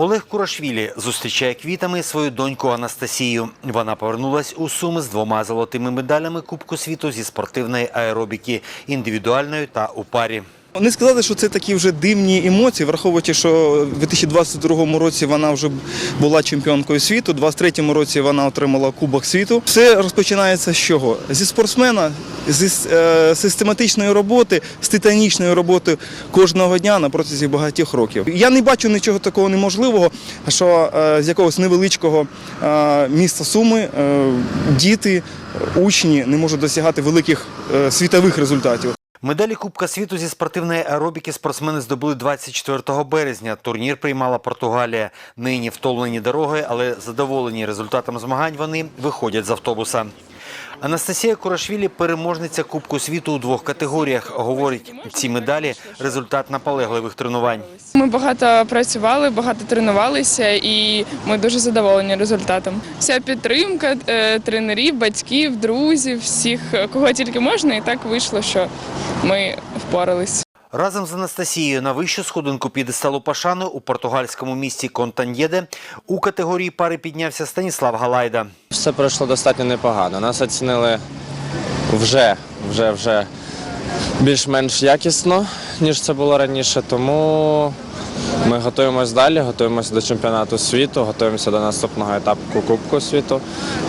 Олег Курашвілі зустрічає квітами свою доньку Анастасію. Вона повернулась у Суми з двома золотими медалями Кубку світу зі спортивної аеробіки, індивідуальної та у парі. Не сказати, що це такі вже дивні емоції, враховуючи, що в 2022 році вона вже була чемпіонкою світу, у 2023 році вона отримала Кубок світу. Все розпочинається з чого? Зі спортсмена, зі е, систематичної роботи, з титанічної роботи кожного дня на протязі багатьох років. Я не бачу нічого такого неможливого, що е, з якогось невеличкого е, міста Суми діти, учні не можуть досягати великих світових результатів. Медалі Кубка світу зі спортивної аеробіки спортсмени здобули 24 березня. Турнір приймала Португалія. Нині втомлені дороги, але задоволені результатом змагань вони виходять з автобуса. Анастасія Курашвілі – переможниця Кубку світу у двох категоріях. Говорить, ці медалі – результат наполегливих тренувань. Ми багато працювали, багато тренувалися, і ми дуже задоволені результатом. Вся підтримка е, тренерів, батьків, друзів, всіх, кого тільки можна, і так вийшло, що ми впорались. Разом з Анастасією на вищу сходинку підесталу Пашани у португальському місті Контаньєде у категорії пари піднявся Станіслав Галайда. Все пройшло достатньо непогано. Нас оцінили вже, вже, вже більш-менш якісно, ніж це було раніше. Тому ми готуємось далі, готуємося до чемпіонату світу, готуємося до наступного етапу Кубку світу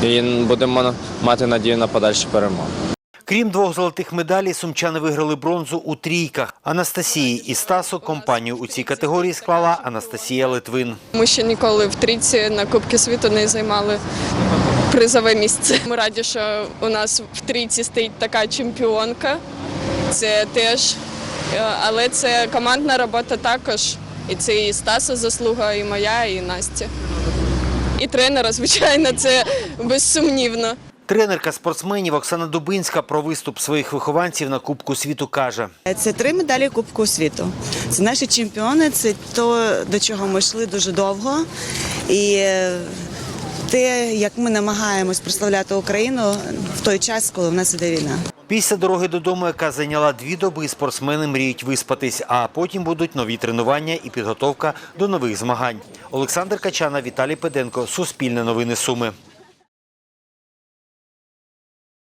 і будемо мати надію на подальші перемоги. Крім двох золотих медалей, сумчани виграли бронзу у трійках. Анастасії і Стасу компанію у цій категорії склала Анастасія Литвин. Ми ще ніколи в трійці на Кубки світу не займали призове місце. Ми раді, що у нас в трійці стоїть така чемпіонка. Це теж, е, але це командна робота також. І це і Стаса заслуга, і моя, і Насті. І тренера, звичайно, це безсумнівно. Тренерка спортсменів Оксана Дубинська про виступ своїх вихованців на Кубку світу каже. Це три медалі Кубку світу. Це наші чемпіони, це то, до чого ми йшли дуже довго. І те, як ми намагаємось прославляти Україну в той час, коли в нас іде війна. Після дороги додому, яка зайняла дві доби, спортсмени мріють виспатись, а потім будуть нові тренування і підготовка до нових змагань. Олександр Качана, Віталій Педенко, Суспільне новини Суми.